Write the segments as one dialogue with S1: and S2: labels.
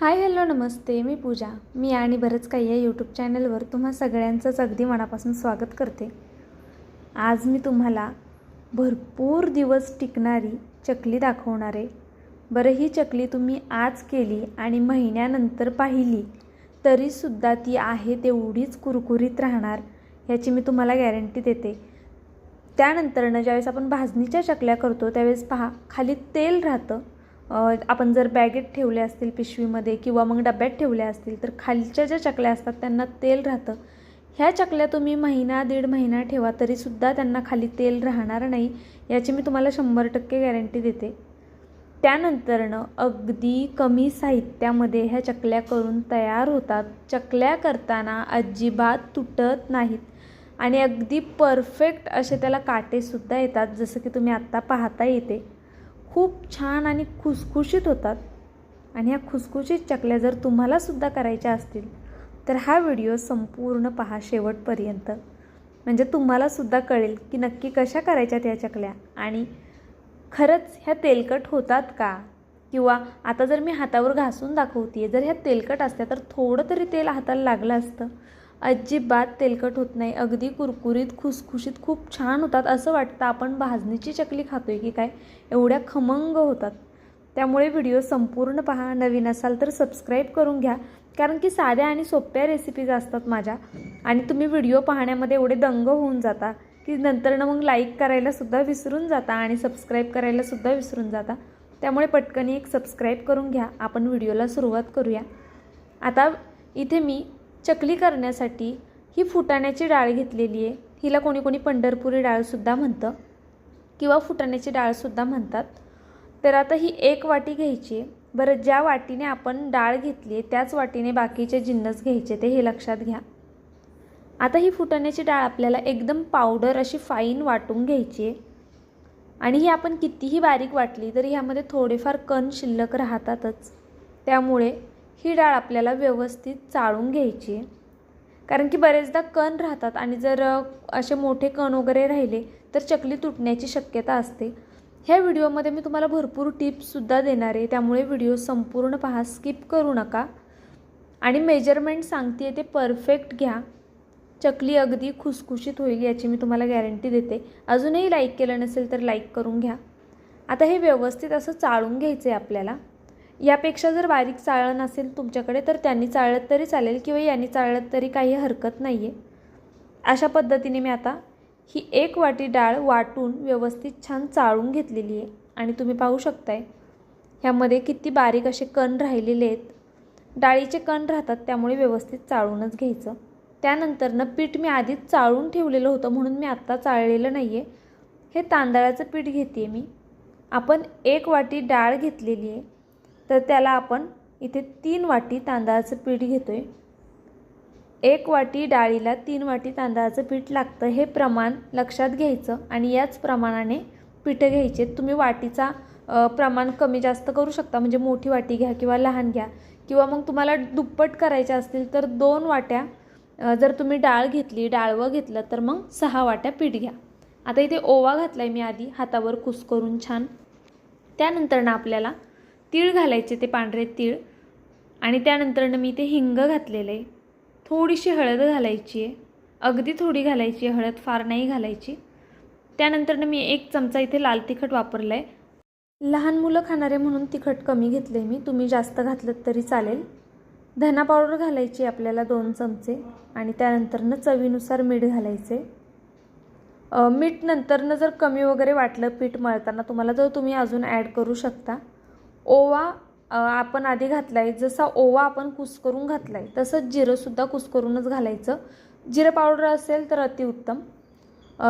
S1: Hi hello नमस्ते. मी पूजा. मी आणि बरंच काही या यूट्यूब चॅनलवर तुम्हा सगळ्यांचंच अगदी मनापासून स्वागत करते. आज मी तुम्हाला भरपूर दिवस टिकणारी चकली दाखवणार आहे. बरं ही चकली तुम्ही आज केली आणि महिन्यानंतर पाहिली तरीसुद्धा ती आहे तेवढीच कुरकुरीत राहणार ह्याची मी तुम्हाला गॅरंटी देते. त्यानंतरनं ज्यावेळेस आपण भाजणीच्या चकल्या करतो त्यावेळेस पहा खाली तेल राहतं. आपण जर बॅगेत ठेवल्या असतील पिशवीमध्ये किंवा मग डब्यात ठेवल्या असतील तर खालच्या ज्या चकल्या असतात त्यांना तेल राहतं. ह्या चकल्या तुम्ही महिना दीड महिना ठेवा तरीसुद्धा त्यांना खाली तेल राहणार नाही याची मी तुम्हाला शंभर टक्के गॅरंटी देते. त्यानंतरनं अगदी कमी साहित्यामध्ये ह्या चकल्या करून तयार होतात. चकल्या करताना अजिबात तुटत नाहीत. आणि अगदी परफेक्ट असे त्याला काटेसुद्धा येतात जसं की तुम्ही आत्ता पाहता येते. खूप छान आणि खुसखुशीत होतात. आणि ह्या खुसखुशीत चकल्या जर तुम्हालासुद्धा करायच्या असतील तर हा व्हिडिओ संपूर्ण पहा शेवटपर्यंत. म्हणजे तुम्हालासुद्धा कळेल की नक्की कशा करायच्या त्या चकल्या. आणि खरंच ह्या तेलकट होतात का? किंवा आता जर मी हातावर घासून दाखवते जर ह्या तेलकट असत्या तर थोडं तरी तेल हाताला लागलं असतं. अजिबात तेलकट होत नाही. अगदी कुरकुरीत खुसखुशीत खूप छान होतात असं वाटतं. आपण भाजणीची चकली खातोय की काय? एवढ्या खमंग होतात. त्यामुळे व्हिडिओ संपूर्ण पहा. नवीन असाल तर सबस्क्राईब करून घ्या. कारण की साध्या आणि सोप्या रेसिपीज असतात माझ्या. आणि तुम्ही व्हिडिओ पाहण्यामध्ये एवढे दंग होऊन जाता की नंतरनं मग लाईक करायलासुद्धा विसरून जाता आणि सबस्क्राईब करायलासुद्धा विसरून जाता. त्यामुळे पटकन एक सबस्क्राईब करून घ्या. आपण व्हिडिओला सुरुवात करूया. आता इथे मी चकली करण्यासाठी ही फुटाण्याची डाळ घेतलेली आहे. हिला कोणी कोणी पंढरपुरी डाळसुद्धा म्हणतं किंवा फुटाण्याची डाळसुद्धा म्हणतात. तर आता ही एक वाटी घ्यायची आहे. बरं ज्या वाटीने आपण डाळ घेतली आहे त्याच वाटीने बाकीचे जिन्नस घ्यायचे ते हे लक्षात घ्या. आता ही फुटाण्याची डाळ आपल्याला एकदम पावडर अशी फाईन वाटून घ्यायची आहे. आणि ही आपण कितीही बारीक वाटली तरी ह्यामध्ये थोडेफार कण शिल्लक राहतातच. त्यामुळे ही डाळ आपल्याला व्यवस्थित चाळून घ्यायची आहे. कारण की बरेचदा कण राहतात आणि जर असे मोठे कण वगैरे राहिले तर चकली तुटण्याची शक्यता असते. ह्या व्हिडिओमध्ये मी तुम्हाला भरपूर टिप्ससुद्धा देणार आहे. त्यामुळे व्हिडिओ संपूर्ण पहा स्किप करू नका. आणि मेजरमेंट सांगते ते परफेक्ट घ्या. चकली अगदी खुसखुशीत होईल याची मी तुम्हाला गॅरंटी देते. अजूनही लाईक केलं नसेल तर लाईक करून घ्या. आता हे व्यवस्थित असं चाळून घ्यायचं आहे आपल्याला. यापेक्षा जर बारीक चाळण नसेल तुमच्याकडे तर त्यांनी चाळत तरी चालेल किंवा यांनी चाळत तरी काही हरकत नाही आहे अशा पद्धतीने मी आता ही एक वाटी डाळ वाटून व्यवस्थित छान चाळून घेतलेली आहे. आणि तुम्ही पाहू शकताय ह्यामध्ये किती बारीक असे कण राहिलेले आहेत. डाळीचे कण राहतात त्यामुळे व्यवस्थित चाळूनच घ्यायचं. त्यानंतरनं पीठ मी आधीच चाळून ठेवलेलं होतं म्हणून मी आत्ता चाळलेलं नाही आहे हे तांदळाचं पीठ घेते मी. आपण एक वाटी डाळ घेतलेली आहे. तर त्याला आपण इथे तीन वाटी तांदळाचं पीठ घेतो आहे एक वाटी डाळीला तीन वाटी तांदळाचं पीठ लागतं. हे प्रमाण लक्षात घ्यायचं आणि याच प्रमाणाने पिठं घ्यायचे. तुम्ही वाटीचा प्रमाण कमी जास्त करू शकता. म्हणजे मोठी वाटी घ्या किंवा लहान घ्या. किंवा मग तुम्हाला दुप्पट करायच्या असतील तर दोन वाट्या जर तुम्ही डाळ घेतली डाळवं घेतलं तर मग सहा वाट्या पीठ घ्या. आता इथे ओवा घातला आहे मी आधी. हातावर कुस्करून छान. त्यानंतरनं आपल्याला तीळ घालायचे ते पांढरे तीळ आणि त्यानंतरनं मी ते हिंग घातलेलं. आहे थोडीशी हळद घालायची आहे. अगदी थोडी घालायची आहे. हळद फार नाही घालायची. त्यानंतरनं मी एक चमचा इथे लाल तिखट वापरलं आहे लहान मुलं खाणारे म्हणून तिखट कमी घेतलं आहे मी. तुम्ही जास्त घातलं तरी चालेल. धना पावडर घालायची आपल्याला दोन चमचे आणि त्यानंतरनं चवीनुसार मीठ घालायचे. मीठ नंतरनं जर कमी वगैरे वाटलं पीठ मळताना तुम्हाला जर तुम्ही अजून ॲड करू शकता ओवा आपण आधी घातला आहे जसा ओवा आपण कुस्करून घातला आहे तसंच जिरंसुद्धा कुस्करूनच घालायचं. जिरं पावडर असेल तर अतिउत्तम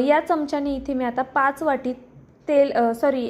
S1: या चमच्याने इथे मी आता पाच वाटी तेल सॉरी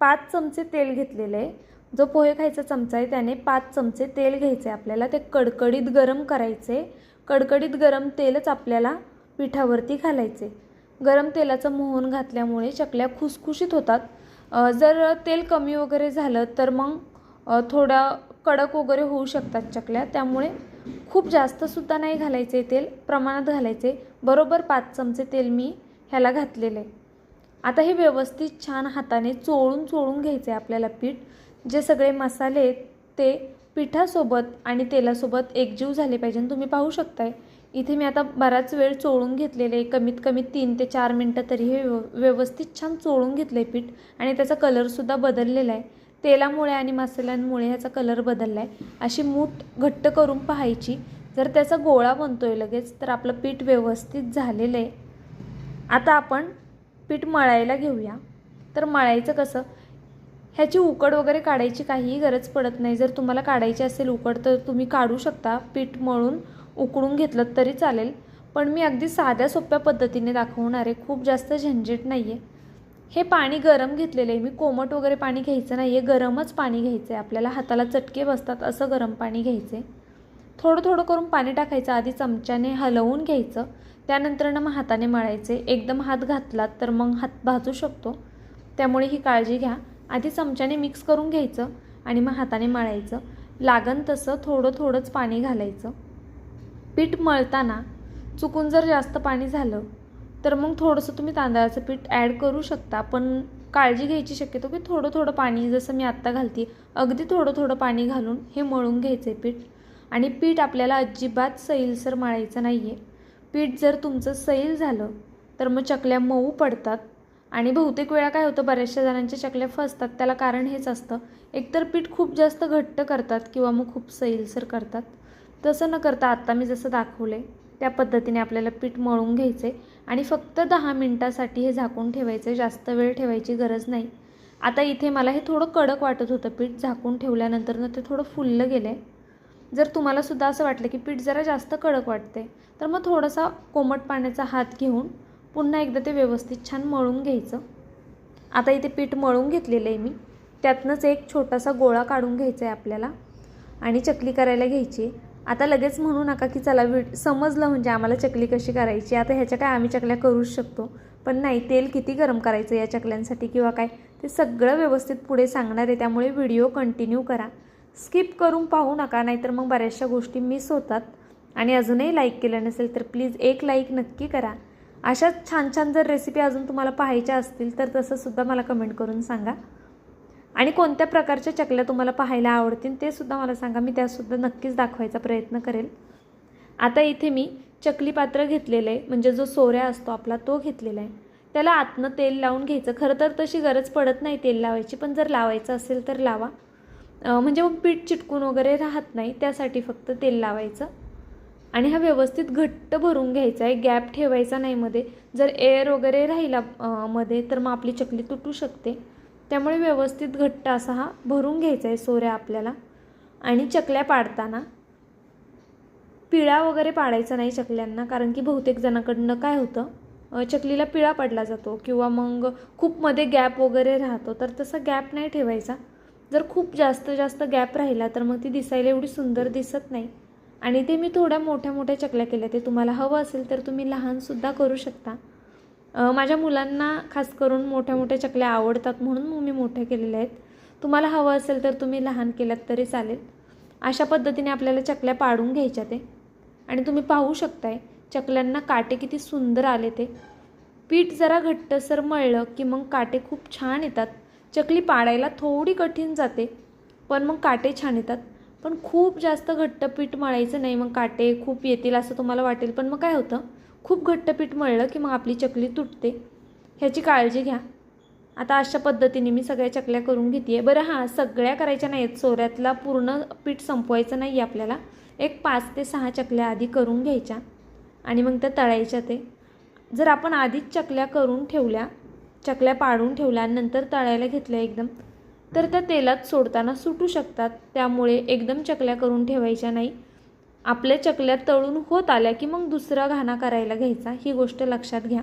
S1: पाच चमचे तेल घेतलेले आहे. जो पोहे खायचा चमचा आहे त्याने पाच चमचे तेल घ्यायचे आपल्याला. ते कडकडीत गरम करायचे कडकडीत गरम तेलच आपल्याला पिठावरती घालायचे गरम तेलाचं मोहन घातल्यामुळे चकल्या खुसखुशीत होतात. जर तेल कमी वगैरे झालं तर मग थोडं थोडा कडक वगैरे होऊ शकतात चकल्या. त्यामुळे खूप जास्तसुद्धा नाही घालायचे तेल प्रमाणात घालायचे. बरोबर पाच चमचे तेल मी ह्याला घातलेलं आहे. आता हे व्यवस्थित छान हाताने चोळून चोळून घ्यायचे आपल्याला पीठ. जे सगळे मसाले आहेत ते पिठासोबत आणि तेलासोबत एकजीव झाले पाहिजे. तुम्ही पाहू शकताय इथे मी आता बराच वेळ चोळून घेतलेले आहे कमीत कमी तीन ते चार मिनटं तरी हे व्यव व्यवस्थित छान चोळून घेतलं आहे पीठ आणि त्याचा कलरसुद्धा बदललेला आहे. तेलामुळे आणि मसाल्यांमुळे ह्याचा कलर बदलला आहे अशी मूठ घट्ट करून पाहायची. जर त्याचा गोळा बनतो आहे लगेच तर आपलं पीठ व्यवस्थित झालेलं आहे. आता आपण पीठ मळायला घेऊया. तर मळायचं कसं? ह्याची उकड वगैरे काढायची काहीही गरज पडत नाही. जर तुम्हाला काढायची असेल उकड तर तुम्ही काढू शकता पीठ मळून. उकडून घेतलं तरी चालेल पण मी अगदी साध्या सोप्या पद्धतीने दाखवणार आहे. खूप जास्त झंझट नाही आहे हे पाणी गरम घेतलेलं आहे. मी कोमट वगैरे पाणी घ्यायचं नाही आहे गरमच पाणी घ्यायचं आहे आपल्याला हाताला चटके बसतात असं गरम पाणी घ्यायचं आहे थोडं थोडं करून पाणी टाकायचं. आधी चमच्याने हलवून घ्यायचं. त्यानंतरनं मग हाताने मळायचे. एकदम हात घातलात तर मग हात भाजू शकतो. त्यामुळे ही काळजी घ्या. आधी चमच्याने मिक्स करून घ्यायचं आणि मग हाताने मळायचं. लागन तसं थोडं थोडंच पाणी घालायचं. पीठ मळताना चुकून जर जास्त पाणी झालं तर मग थोडंसं तुम्ही तांदळाचं पीठ ॲड करू शकता. पण काळजी घ्यायची शक्यतो की थोडं थोडं पाणी जसं मी आत्ता घालते अगदी थोडं थोडं पाणी घालून हे मळून घ्यायचं आहे पीठ. आणि पीठ आपल्याला अजिबात सैलसर मळायचं नाही आहे पीठ जर तुमचं सैल झालं तर मग चकल्या मऊ पडतात. आणि बहुतेक वेळा काय होतं बऱ्याचशा जणांच्या चकल्या फसतात. त्याला कारण हेच असतं. एकतर पीठ खूप जास्त घट्ट करतात किंवा मग खूप सैलसर करतात. तसं न करता आत्ता मी जसं दाखवलं आहे त्या पद्धतीने आपल्याला पीठ मळून घ्यायचं आहे आणि फक्त दहा मिनटासाठी हे झाकून ठेवायचं आहे जास्त वेळ ठेवायची गरज नाही. आता इथे मला हे थोडं कडक वाटत होतं पीठ झाकून ठेवल्यानंतरनं ते थोडं फुललं गेलं आहे जर तुम्हालासुद्धा असं वाटलं की पीठ जरा जास्त कडक वाटते तर मग थोडासा कोमट पाण्याचा हात घेऊन पुन्हा एकदा ते व्यवस्थित छान मळून घ्यायचं. आता इथे पीठ मळून घेतलेलं आहे मी. त्यातनंच एक छोटासा गोळा काढून घ्यायचा आहे आपल्याला आणि चकली करायला घ्यायची आता लगेच म्हणू नका की चला विड समजलं म्हणजे आम्हाला चकली कशी करायची? आता ह्याच्या काय आम्ही चकल्या करूच शकतो. पण नाही तेल किती गरम करायचं या चकल्यांसाठी किंवा काय? ते सगळं व्यवस्थित पुढे सांगणार आहे त्यामुळे व्हिडिओ कंटिन्यू करा. स्किप करून पाहू नका नाहीतर मग बऱ्याचशा गोष्टी मिस होतात. आणि अजूनही लाईक केलं नसेल तर प्लीज एक लाईक नक्की करा. अशाच छान छान जर रेसिपी अजून तुम्हाला पाहायच्या असतील तर तसंसुद्धा मला कमेंट करून सांगा. आणि कोणत्या प्रकारच्या चकल्या तुम्हाला पाहायला आवडतील ते सुद्धा मला सांगा. मी त्यासुद्धा नक्कीच दाखवायचा प्रयत्न करेल. आता इथे मी चकली पात्र घेतलेलं आहे. म्हणजे जो सोऱ्या असतो आपला तो घेतलेला आहे. त्याला आतनं तेल लावून घ्यायचं. खरं तर तशी गरज पडत नाही तेल लावायची पण जर लावायचं असेल तर लावा. म्हणजे मग पीठ चिटकून वगैरे राहत नाही त्यासाठी फक्त तेल लावायचं. आणि हा व्यवस्थित घट्ट भरून घ्यायचा आहे. गॅप ठेवायचा नाही मध्ये. जर एअर वगैरे राहिला मध्ये तर मग आपली चकली तुटू शकते. त्यामुळे व्यवस्थित घट्ट असा हा भरून घ्यायचा आहे सोऱ्या आपल्याला. आणि चकल्या पाडताना पिळा वगैरे पाडायचा नाही चकल्यांना कारण की बहुतेक जणांकडनं काय होतं चकलीला पिळा पडला जातो किंवा मग खूप मध्ये गॅप वगैरे राहतो तर तसा गॅप नाही ठेवायचा. जर खूप जास्त जास्त गॅप राहिला तर मग ती दिसायला एवढी सुंदर दिसत नाही. आणि ते मी थोड्या मोठ्या मोठ्या चकल्या केल्या ते तुम्हाला हवं असेल तर तुम्ही लहानसुद्धा करू शकता. माझ्या मुलांना खास करून मोठ्या मोठ्या चकल्या आवडतात म्हणून मग मी मोठ्या केलेल्या आहेत. तुम्हाला हवं असेल तर तुम्ही लहान केल्यात तरी चालेल. अशा पद्धतीने आपल्याला चकल्या पाडून घ्यायच्या ते. आणि तुम्ही पाहू शकताय चकल्यांना काटे किती सुंदर आले ते. पीठ जरा घट्टसर मळलं की मग काटे खूप छान येतात. चकली पाडायला थोडी कठीण जाते पण मग काटे छान येतात. पण खूप जास्त घट्ट पीठ मळायचं नाही मग काटे खूप येतील असं तुम्हाला वाटेल. पण मग काय होतं? खूप घट्ट पीठ मळलं की मग आपली चकली तुटते. ह्याची काळजी घ्या. आता अशा पद्धतीने मी सगळ्या चकल्या करून घेते बरं हां सगळ्या करायच्या नाहीत. सोऱ्यातला पूर्ण पीठ संपवायचं नाही आपल्याला. एक पाच ते सहा चकल्या आधी करून घ्यायच्या आणि मग त्या तळायच्या ते. जर आपण आधीच चकल्या करून ठेवल्या चकल्या पाडून ठेवल्या आणि नंतर तळायला घेतल्या एकदम तर त्या तेलात सोडताना सुटू शकतात. त्यामुळे एकदम चकल्या करून ठेवायच्या नाही. आपल्या चकल्या तळून होत आल्या की मग दुसरा घाणा करायला घ्यायचा ही गोष्ट लक्षात घ्या.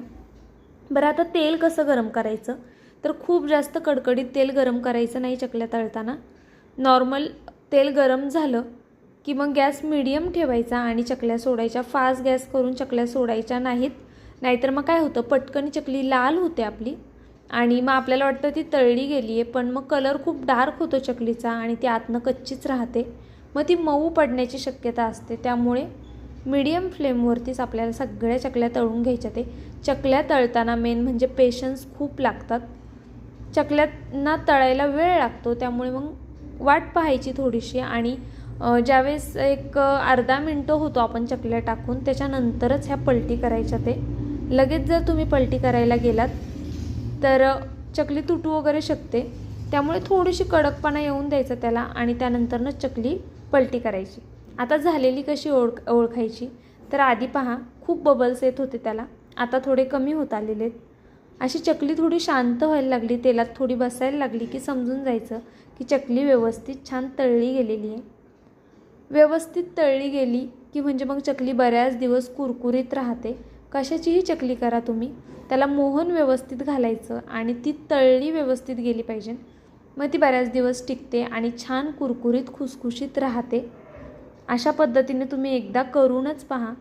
S1: बरं आता तेल कसं गरम करायचं? तर खूप जास्त कडकडीत तेल गरम करायचं नाही चकल्या तळताना. नॉर्मल तेल गरम झालं की मग गॅस मिडियम ठेवायचा आणि चकल्या सोडायच्या. फास्ट गॅस करून चकल्या सोडायच्या नाहीत नाहीतर मग काय होतं? पटकन चकली लाल होते आपली आणि मग आपल्याला वाटतं ती तळली गेली आहे पण मग कलर खूप डार्क होतो चकलीचा आणि ती आतनं कच्चीच राहते. मग ती मऊ पडण्याची शक्यता असते. त्यामुळे मीडियम फ्लेमवरतीच आपल्याला सगळ्या चकल्या तळून घ्यायच्या. ते चकल्या तळताना मेन म्हणजे पेशन्स खूप लागतात. चकल्यांना तळायला वेळ लागतो. त्यामुळे मग वाट पाहायची थोडीशी आणि ज्यावेळेस एक अर्धा मिनटं होतो आपण चकल्या टाकून त्याच्यानंतरच ह्या पलटी करायच्या ते. लगेच जर तुम्ही पलटी करायला गेलात तर चकली तुटू वगैरे शकते. त्यामुळे थोडीशी कडकपणा येऊन द्यायचं त्याला आणि त्यानंतरनं चकली पलटी करायची. आता झालेली कशी ओळख ओळखायची? तर आधी पहा खूप बबल्स येत होते त्याला. आता थोडे कमी होत आलेले आहेत. अशी चकली थोडी शांत व्हायला लागली तेलात थोडी बसायला लागली की समजून जायचं की चकली व्यवस्थित छान तळली गेलेली आहे. व्यवस्थित तळली गेली की म्हणजे मग चकली बऱ्याच दिवस कुरकुरीत राहते. कशाचीही चकली करा तुम्ही. त्याला मोहन व्यवस्थित घालायचं आणि ती तळली व्यवस्थित गेली पाहिजे. मग ती बऱ्याच दिवस टिकते आणि छान कुरकुरीत खुसखुशीत राहते. अशा पद्धतीने तुम्ही एकदा करूनच पहा.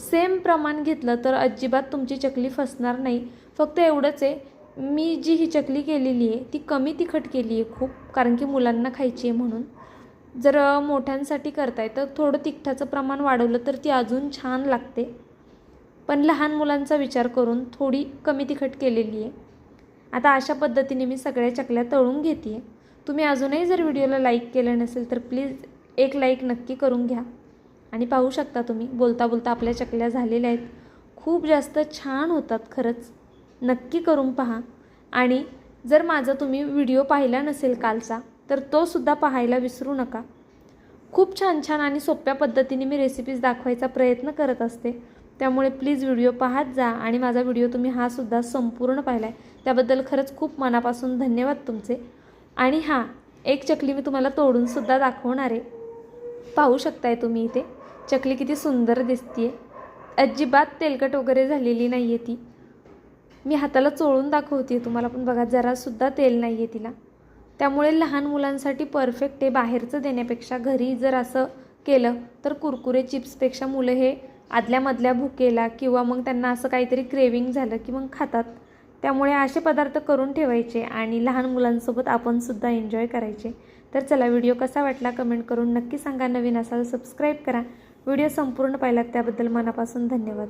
S1: सेम प्रमाण घेतलं तर अजिबात तुमची चकली फसणार नाही. फक्त एवढंच आहे मी जी ही चकली केलेली आहे ती कमी तिखट केली आहे खूप कारण की मुलांना खायची आहे म्हणून. जर मोठ्यांसाठी करताय तर थोडं तिखटाचं प्रमाण वाढवलं तर ती अजून छान लागते. पण लहान मुलांचा विचार करून थोडी कमी तिखट केलेली आहे. आता अशा पद्धतीने मी सगळ्या चकल्या तळून घेते आहे तुम्ही अजूनही जर व्हिडिओला लाईक केलं नसेल तर प्लीज एक लाईक नक्की करून घ्या. आणि पाहू शकता तुम्ही बोलता बोलता आपल्या चकल्या झालेल्या आहेत. खूप जास्त छान होतात खरंच. नक्की करून पहा. आणि जर माझा तुम्ही व्हिडिओ पाहिला नसेल कालचा तर तोसुद्धा पाहायला विसरू नका. खूप छान छान आणि सोप्या पद्धतीने मी रेसिपीज दाखवायचा प्रयत्न करत असते. त्यामुळे प्लीज व्हिडिओ पाहत जा आणि माझा व्हिडिओ तुम्ही हा सुद्धा संपूर्ण पाहिला आहे त्याबद्दल खरंच खूप मनापासून धन्यवाद तुमचे. आणि हां एक चकली मी तुम्हाला तोडूनसुद्धा दाखवणार. आहे पाहू शकताय तुम्ही इथे. चकली किती सुंदर दिसतीये. अजिबात तेलकट वगैरे झालेली नाही आहे ती. मी हाताला चोळून दाखवते तुम्हाला पण बघा जरासुद्धा तेल नाही आहे तिला. त्यामुळे लहान मुलांसाठी परफेक्ट आहे. बाहेरचं देण्यापेक्षा घरी जर असं केलं तर कुरकुरे चिप्सपेक्षा मुलं हे आदल्यामधल्या भुकेला किंवा मग त्यांना असं काहीतरी क्रेविंग झालं की मग खातात. त्यामुळे असे पदार्थ करून ठेवायचे आणि लहान मुलांसोबत आपण सुद्धा एन्जॉय करायचे. तर चला व्हिडिओ कसा वाटला कमेंट करून नक्की सांगा. नवीन असाल सबस्क्राईब करा. व्हिडिओ संपूर्ण पाहिलात त्याबद्दल मनापासून धन्यवाद.